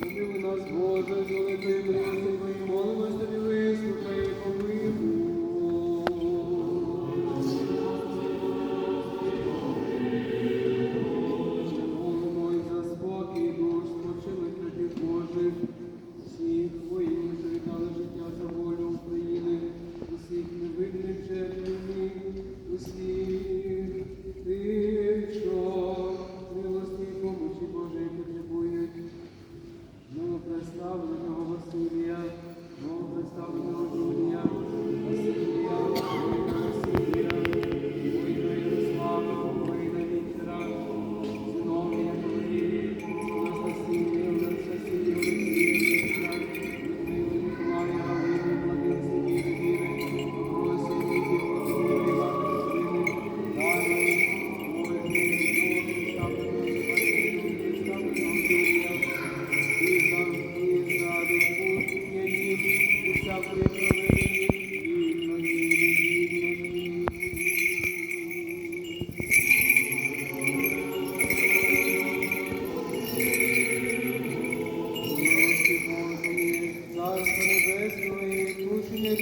Помилуй нас, Боже, з великої милості Твоєї, молимось тобі, вислухай помилуй.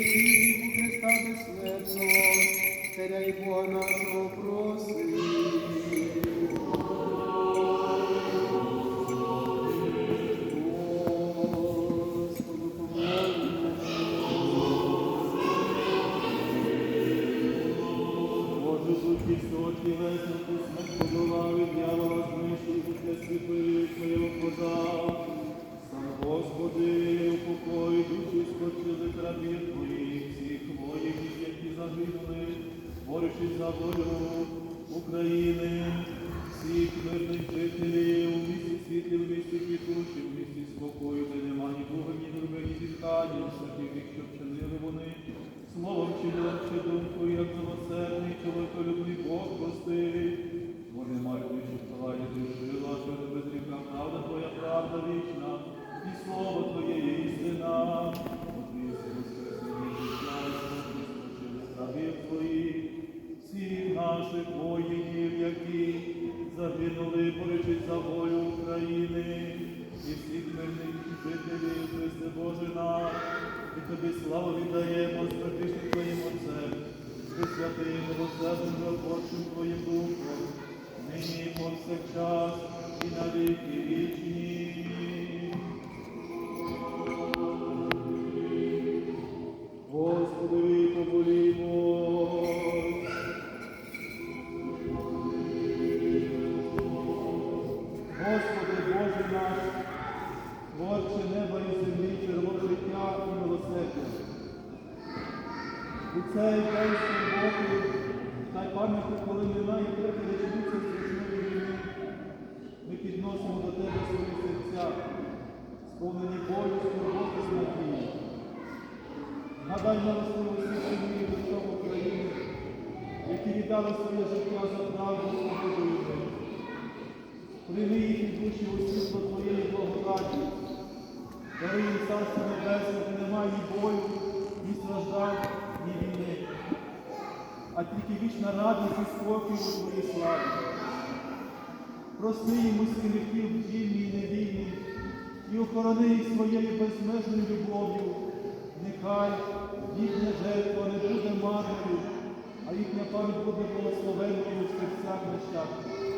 Крушення Христа безсмертного, Царя і Бога нашого просить. Помолимося. Боже, будь істотні веснути, смерть подолав, і дьявола знищив, України, всіх мирних жителів, у місті світлі, в місті квітучі, в місті спокою, де нема ні Бога, ні друга, ні зіткання, святих, що вчинили вони, словом чи ділом, чи думкою, як замосерний, чоловіколюбний Бог простий. Боже, Матір, що вставає душила, що не правда Твоя правда славу віддаємо з Твоїм Отцем, і святим милосердним Господчим Твоїм Духом, У цей день скорботи та й пам'яті, коли минає трохи речниця страшної війни, ми підносимо до Тебе свої серця, сповнені болю, скорботи і надії. Надай милостиву всіх сім'ї дочок України, які віддали своє життя за правду свободу людей. Прийми їхні душі у світло Твоєї благодаті. Даруй їм царство небесне, де немає ні болю, ні страждань, ні війни, а тільки вічна радість і спокій у Твоїй славі. Прости їм усі гріхів вільні і невільні, і охорони їх своєю безмежною любов'ю. Нехай їхня жертва не буде марною, а їхня пам'ять буде благословенною в серцях нещасних.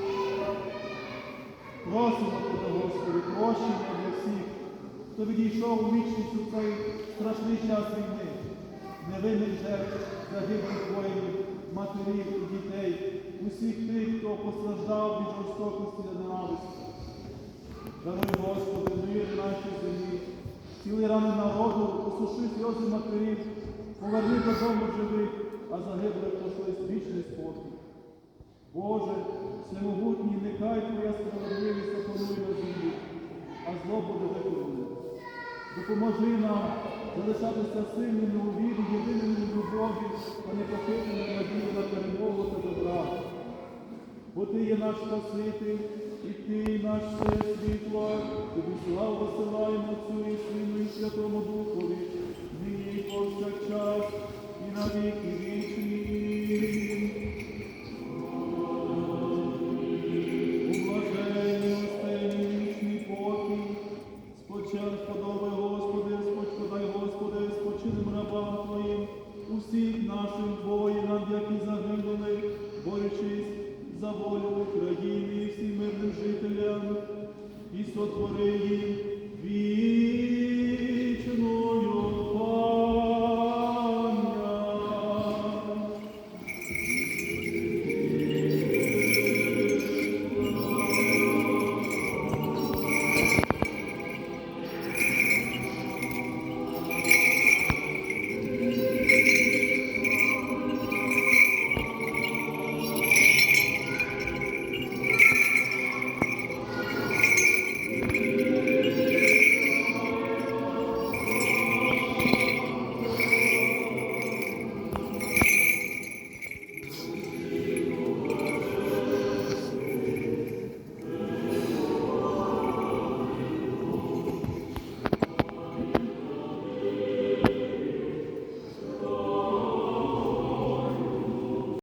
Просимо Тебе, Господи, прощення для всіх, хто відійшов у вічність у цей страшний час війни, невинних жертв, загиблих воїнів, матерів і дітей, усіх тих, хто постраждав від жорстокості та ненависті. Даруй, Господи, мир нашій землі, цілий рани народу, посуши сльози матерів, поверни додому живих, а загиблих пошли вічний спокій. Боже, всемогутній, нехай Твоя справедливість опанує на землі, а зло буде виконане. Допоможи нам залишатися сильними у вірі, єдиними в любові, а не похитними надії на перемогу та добра. Бо Ти є наш Спаситель, і Ти наш все світло, тобі славу висилаємо Отцю і Сину і Святому Духові, нині і повсякчас, і на віки волю країни і всім мирним жителям і сотвори їх.